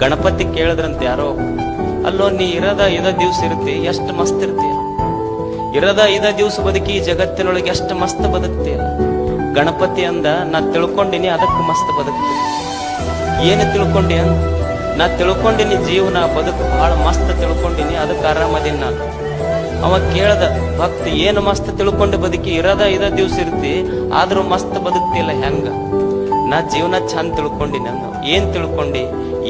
ಗಣಪತಿ ಕೇಳಿದ್ರಂತ ಯಾರೋ, ಅಲ್ಲೋ, ನೀ ಇರದ ಇದ ದಿವ್ಸ ಇರ್ತಿ ಎಷ್ಟು ಮಸ್ತ್ ಇರ್ತೀಯ ಇರದ ಇದ ದಿವ್ಸ ಬದುಕಿ ಜಗತ್ತಿನೊಳಗೆ ಎಷ್ಟು ಮಸ್ತ್ ಬದುಕ್ತೀಯ ಗಣಪತಿ ಅಂದ, ನಾ ತಿಳ್ಕೊಂಡಿನಿ, ಅದಕ್ಕೆ ಮಸ್ತ್ ಬದುಕ್ತಿ. ಏನು ತಿಳ್ಕೊಂಡಿ? ಅಂತ ನಾ ತಿಳ್ಕೊಂಡಿನಿ, ಜೀವನ, ಬದುಕು ಬಹಳ ಮಸ್ತ್ ತಿಳ್ಕೊಂಡಿನಿ, ಅದಕ್ಕೆ ಆರಾಮದಿನ ನಾನು. ಅವ ಕೇಳ್ದ, ಭಕ್ತ, ಏನು ಮಸ್ತ್ ತಿಳ್ಕೊಂಡು ಬದುಕಿ ಇರದ ಇದ ದಿವ್ಸ ಇರ್ತಿ ಆದ್ರೂ ಮಸ್ತ್ ಬದುಕ್ತಿಲ್ಲ ಹೆಂಗ? ನಾ ಜೀವನ ಚಂದ ತಿಳ್ಕೊಂಡಿನಿ ಅಂದ. ಏನ್ ತಿಳ್ಕೊಂಡಿ?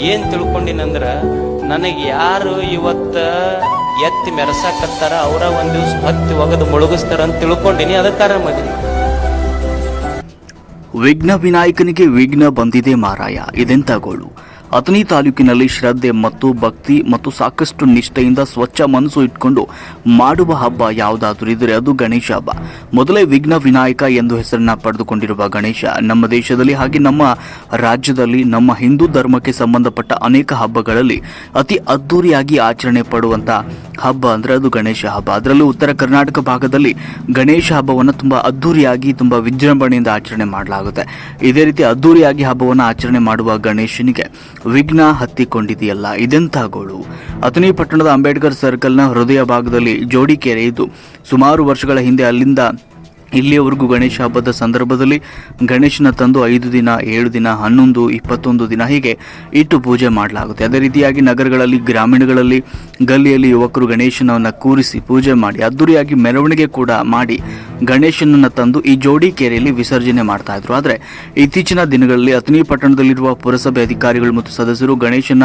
ಏನ್ ತಿಳ್ಕೊಂಡಿನಂದ್ರ ನನಗೆ ಯಾರು ಇವತ್ತ ಎತ್ತಿ ಮೆರಸಾಕತ್ತಾರ, ಅವರ ಒಂದ್ ದಿವ್ಸ ಹತ್ತಿ ಒಗದು ಮುಳುಗಿಸ್ತಾರ ಅಂತ ತಿಳ್ಕೊಂಡಿನಿ ಅದಕ್ಕೆ ಮದ್ವಿ. ವಿಘ್ನ ವಿನಾಯಕನಿಗೆ ವಿಘ್ನ ಬಂದಿದೆ ಮಾರಾಯ, ಇದೆಂತ ಗೋಳು? ಅಥಣಿ ತಾಲೂಕಿನಲ್ಲಿ ಶ್ರದ್ಧೆ ಮತ್ತು ಭಕ್ತಿ ಮತ್ತು ಸಾಕಷ್ಟು ನಿಷ್ಠೆಯಿಂದ ಸ್ವಚ್ಛ ಮನಸ್ಸು ಇಟ್ಕೊಂಡು ಮಾಡುವ ಹಬ್ಬ ಯಾವುದಾದ್ರೂ ಇದ್ರೆ ಅದು ಗಣೇಶ ಹಬ್ಬ. ಮೊದಲೇ ವಿಘ್ನ ವಿನಾಯಕ ಎಂದು ಹೆಸರನ್ನ ಪಡೆದುಕೊಂಡಿರುವ ಗಣೇಶ, ನಮ್ಮ ದೇಶದಲ್ಲಿ ಹಾಗೆ ನಮ್ಮ ರಾಜ್ಯದಲ್ಲಿ, ನಮ್ಮ ಹಿಂದೂ ಧರ್ಮಕ್ಕೆ ಸಂಬಂಧಪಟ್ಟ ಅನೇಕ ಹಬ್ಬಗಳಲ್ಲಿ ಅತಿ ಅದ್ದೂರಿಯಾಗಿ ಆಚರಣೆ ಪಡುವಂತ ಹಬ್ಬ ಅಂದ್ರೆ ಅದು ಗಣೇಶ ಹಬ್ಬ. ಅದರಲ್ಲೂ ಉತ್ತರ ಕರ್ನಾಟಕ ಭಾಗದಲ್ಲಿ ಗಣೇಶ ಹಬ್ಬವನ್ನು ತುಂಬಾ ಅದ್ದೂರಿಯಾಗಿ, ತುಂಬಾ ವಿಜೃಂಭಣೆಯಿಂದ ಆಚರಣೆ ಮಾಡಲಾಗುತ್ತೆ. ಇದೇ ರೀತಿ ಅದ್ದೂರಿಯಾಗಿ ಹಬ್ಬವನ್ನು ಆಚರಣೆ ಮಾಡುವ ಗಣೇಶನಿಗೆ ವಿಘ್ನ ಹತ್ತಿಕೊಂಡಿದೆಯಲ್ಲ ಇದೆಂಥ ಗೋಳು ಅಥಣಿ ಪಟ್ಟಣದ ಅಂಬೇಡ್ಕರ್ ಸರ್ಕಲ್ನ ಹೃದಯ ಭಾಗದಲ್ಲಿ ಜೋಡಿಕೆರೆ ಇದ್ದು ಸುಮಾರು ವರ್ಷಗಳ ಹಿಂದೆ ಅಲ್ಲಿಂದ ಇಲ್ಲಿಯವರೆಗೂ ಗಣೇಶ ಹಬ್ಬದ ಸಂದರ್ಭದಲ್ಲಿ ಗಣೇಶನ ತಂದು ಐದು ದಿನ, ಏಳು ದಿನ, ಹನ್ನೊಂದು, ಇಪ್ಪತ್ತೊಂದು ದಿನ ಹೀಗೆ ಇಟ್ಟು ಪೂಜೆ ಮಾಡಲಾಗುತ್ತೆ. ಅದೇ ರೀತಿಯಾಗಿ ನಗರಗಳಲ್ಲಿ, ಗ್ರಾಮೀಣಗಳಲ್ಲಿ ಗಲ್ಲಿಯಲ್ಲಿ ಯುವಕರು ಗಣೇಶನವನ್ನು ಕೂರಿಸಿ ಪೂಜೆ ಮಾಡಿ ಅದ್ದೂರಿಯಾಗಿ ಮೆರವಣಿಗೆ ಕೂಡ ಮಾಡಿ ಗಣೇಶನನ್ನು ತಂದು ಈ ಜೋಡಿ ಕೆರೆಯಲ್ಲಿ ವಿಸರ್ಜನೆ ಮಾಡ್ತಾ ಇದ್ರು. ಆದರೆ ಇತ್ತೀಚಿನ ದಿನಗಳಲ್ಲಿ ಅಥಣಿ ಪಟ್ಟಣದಲ್ಲಿರುವ ಪುರಸಭೆ ಅಧಿಕಾರಿಗಳು ಮತ್ತು ಸದಸ್ಯರು ಗಣೇಶನ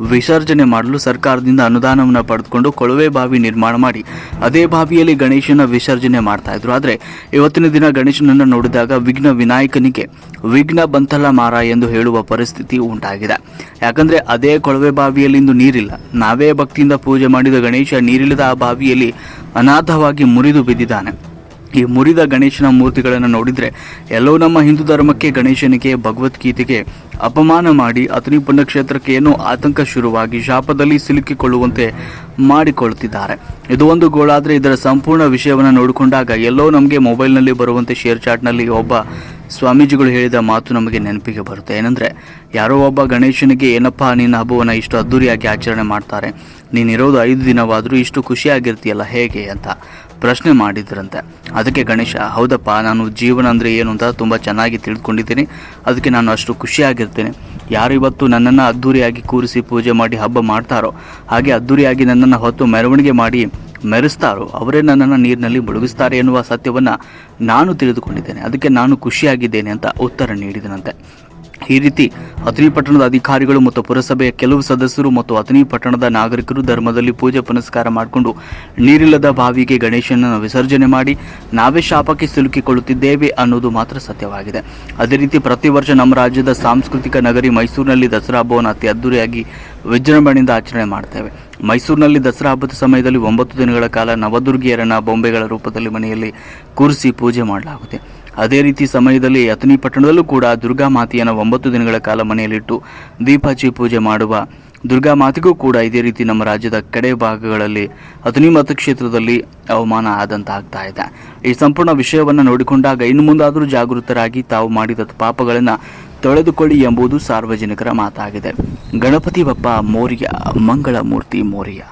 ವಿಸರ್ಜನೆ ಮಾಡಲು ಸರ್ಕಾರದಿಂದ ಅನುದಾನವನ್ನು ಪಡೆದುಕೊಂಡು ಕೊಳವೆ ಬಾವಿ ನಿರ್ಮಾಣ ಮಾಡಿ ಅದೇ ಬಾವಿಯಲ್ಲಿ ಗಣೇಶನ ವಿಸರ್ಜನೆ ಮಾಡ್ತಾ ಇದ್ರು. ಆದರೆ ಇವತ್ತಿನ ದಿನ ಗಣೇಶನನ್ನು ನೋಡಿದಾಗ ವಿಘ್ನ ವಿನಾಯಕನಿಗೆ ವಿಘ್ನ ಬಂತಲ್ಲ ಮಾರ ಎಂದು ಹೇಳುವ ಪರಿಸ್ಥಿತಿ ಉಂಟಾಗಿದೆ. ಯಾಕಂದ್ರೆ ಅದೇ ಕೊಳವೆ ಬಾವಿಯಲ್ಲಿ ಇಂದು ನೀರಿಲ್ಲ. ನಾವೇ ಭಕ್ತಿಯಿಂದ ಪೂಜೆ ಮಾಡಿದ ಗಣೇಶ ನೀರಿಲ್ಲದ ಆ ಬಾವಿಯಲ್ಲಿ ಅನಾಥವಾಗಿ ಮುರಿದು ಬಿದ್ದಿದ್ದಾನೆ. ಈ ಮುರಿದ ಗಣೇಶನ ಮೂರ್ತಿಗಳನ್ನು ನೋಡಿದರೆ ಎಲ್ಲೋ ನಮ್ಮ ಹಿಂದೂ ಧರ್ಮಕ್ಕೆ ಗಣೇಶನಿಗೆ, ಭಗವದ್ಗೀತೆಗೆ ಅಪಮಾನ ಮಾಡಿ ಅತನಿ ಪುಣ್ಯಕ್ಷೇತ್ರಕ್ಕೆ ಏನೋ ಆತಂಕ ಶುರುವಾಗಿ ಶಾಪದಲ್ಲಿ ಸಿಲುಕಿಕೊಳ್ಳುವಂತೆ ಮಾಡಿಕೊಳ್ಳುತ್ತಿದ್ದಾರೆ ಇದು ಒಂದು ಗೋಳಾದರೆ ಇದರ ಸಂಪೂರ್ಣ ವಿಷಯವನ್ನು ನೋಡಿಕೊಂಡಾಗ ಎಲ್ಲೋ ನಮಗೆ ಮೊಬೈಲ್ನಲ್ಲಿ ಬರುವಂತೆ ಶೇರ್ ಚಾಟ್ನಲ್ಲಿ ಒಬ್ಬ ಸ್ವಾಮೀಜಿಗಳು ಹೇಳಿದ ಮಾತು ನಮಗೆ ನೆನಪಿಗೆ ಬರುತ್ತೆ. ಏನಂದ್ರೆ, ಯಾರೋ ಒಬ್ಬ ಗಣೇಶನಿಗೆ, ಏನಪ್ಪ, ನಿನ್ನ ಹಬ್ಬವನ್ನು ಇಷ್ಟು ಅದ್ದೂರಿಯಾಗಿ ಆಚರಣೆ ಮಾಡ್ತಾರೆ. ನೀನಿರೋದು ಐದು ದಿನವಾದರೂ ಇಷ್ಟು ಖುಷಿಯಾಗಿರ್ತೀಯಲ್ಲ, ಹೇಗೆ ಅಂತ ಪ್ರಶ್ನೆ ಮಾಡಿದ್ರಂತೆ. ಅದಕ್ಕೆ ಗಣೇಶ, ಹೌದಪ್ಪ, ನಾನು ಜೀವನ ಅಂದರೆ ಏನು ಅಂತ ತುಂಬ ಚೆನ್ನಾಗಿ ತಿಳ್ಕೊಂಡಿದ್ದೀನಿ. ಅದಕ್ಕೆ ನಾನು ಅಷ್ಟು ಖುಷಿಯಾಗಿರ್ತೇನೆ. ಯಾರು ಇವತ್ತು ನನ್ನನ್ನು ಅದ್ದೂರಿಯಾಗಿ ಕೂರಿಸಿ ಪೂಜೆ ಮಾಡಿ ಹಬ್ಬ ಮಾಡ್ತಾರೋ, ಹಾಗೆ ಅದ್ದೂರಿಯಾಗಿ ನನ್ನನ್ನು ಹೊತ್ತು ಮೆರವಣಿಗೆ ಮಾಡಿ ಮೆರೆಸ್ತಾರೋ ಅವರೇ ನನ್ನನ್ನು ನೀರಿನಲ್ಲಿ ಮುಳುಗಿಸ್ತಾರೆ ಎನ್ನುವ ಸತ್ಯವನ್ನು ನಾನು ತಿಳಿದುಕೊಂಡಿದ್ದೇನೆ. ಅದಕ್ಕೆ ನಾನು ಖುಷಿಯಾಗಿದ್ದೇನೆ ಅಂತ ಉತ್ತರ ನೀಡಿದನಂತೆ. ಈ ರೀತಿ ಅಥಣಿ ಪಟ್ಟಣದ ಅಧಿಕಾರಿಗಳು ಮತ್ತು ಪುರಸಭೆಯ ಕೆಲವು ಸದಸ್ಯರು ಮತ್ತು ಅಥಣಿ ಪಟ್ಟಣದ ನಾಗರಿಕರು ಧರ್ಮದಲ್ಲಿ ಪೂಜೆ ಪುನಸ್ಕಾರ ಮಾಡಿಕೊಂಡು ನೀರಿಲ್ಲದ ಬಾವಿಗೆ ಗಣೇಶನನ್ನು ವಿಸರ್ಜನೆ ಮಾಡಿ ನಾವೇ ಶಾಪಕ್ಕೆ ಸಿಲುಕಿಕೊಳ್ಳುತ್ತಿದ್ದೇವೆ ಅನ್ನೋದು ಮಾತ್ರ ಸತ್ಯವಾಗಿದೆ. ಅದೇ ರೀತಿ ಪ್ರತಿ ವರ್ಷ ನಮ್ಮ ರಾಜ್ಯದ ಸಾಂಸ್ಕೃತಿಕ ನಗರಿ ಮೈಸೂರಿನಲ್ಲಿ ದಸರಾ ಹಬ್ಬವನ್ನು ಅತಿ ಅದ್ದೂರಿಯಾಗಿ ವಿಜೃಂಭಣೆಯಿಂದ ಆಚರಣೆ ಮಾಡ್ತೇವೆ. ಮೈಸೂರಿನಲ್ಲಿ ದಸರಾ ಹಬ್ಬದ ಸಮಯದಲ್ಲಿ ಒಂಬತ್ತು ದಿನಗಳ ಕಾಲ ನವದುರ್ಗಿಯರನ್ನ ಬೊಂಬೆಗಳ ರೂಪದಲ್ಲಿ ಮನೆಯಲ್ಲಿ ಕೂರಿಸಿ ಪೂಜೆ ಮಾಡಲಾಗುತ್ತೆ. ಅದೇ ರೀತಿ ಸಮಯದಲ್ಲಿ ಅಥಣಿ ಪಟ್ಟಣದಲ್ಲೂ ಕೂಡ ದುರ್ಗಾ ಮಾತೆಯನ್ನು ಒಂಬತ್ತು ದಿನಗಳ ಕಾಲ ಮನೆಯಲ್ಲಿಟ್ಟು ದೀಪ ಪೂಜೆ ಮಾಡುವ ದುರ್ಗಾ ಮಾತೆಗೂ ಕೂಡ ಇದೇ ರೀತಿ ನಮ್ಮ ರಾಜ್ಯದ ಕಡೆ ಭಾಗಗಳಲ್ಲಿ ಅಥಣಿ ಮತಕ್ಷೇತ್ರದಲ್ಲಿ ಅವಮಾನ ಆದಂತಾಗ್ತಾ ಇದೆ. ಈ ಸಂಪೂರ್ಣ ವಿಷಯವನ್ನು ನೋಡಿಕೊಂಡಾಗ ಇನ್ನು ಮುಂದಾದರೂ ಜಾಗೃತರಾಗಿ ತಾವು ಮಾಡಿದ ಪಾಪಗಳನ್ನು ತೊಳೆದುಕೊಳ್ಳಿ ಎಂಬುದು ಸಾರ್ವಜನಿಕರ ಮಾತಾಗಿದೆ. ಗಣಪತಿ ಬಪ್ಪ ಮೌರ್ಯ ಮಂಗಳ ಮೂರ್ತಿ ಮೋರ್ಯ.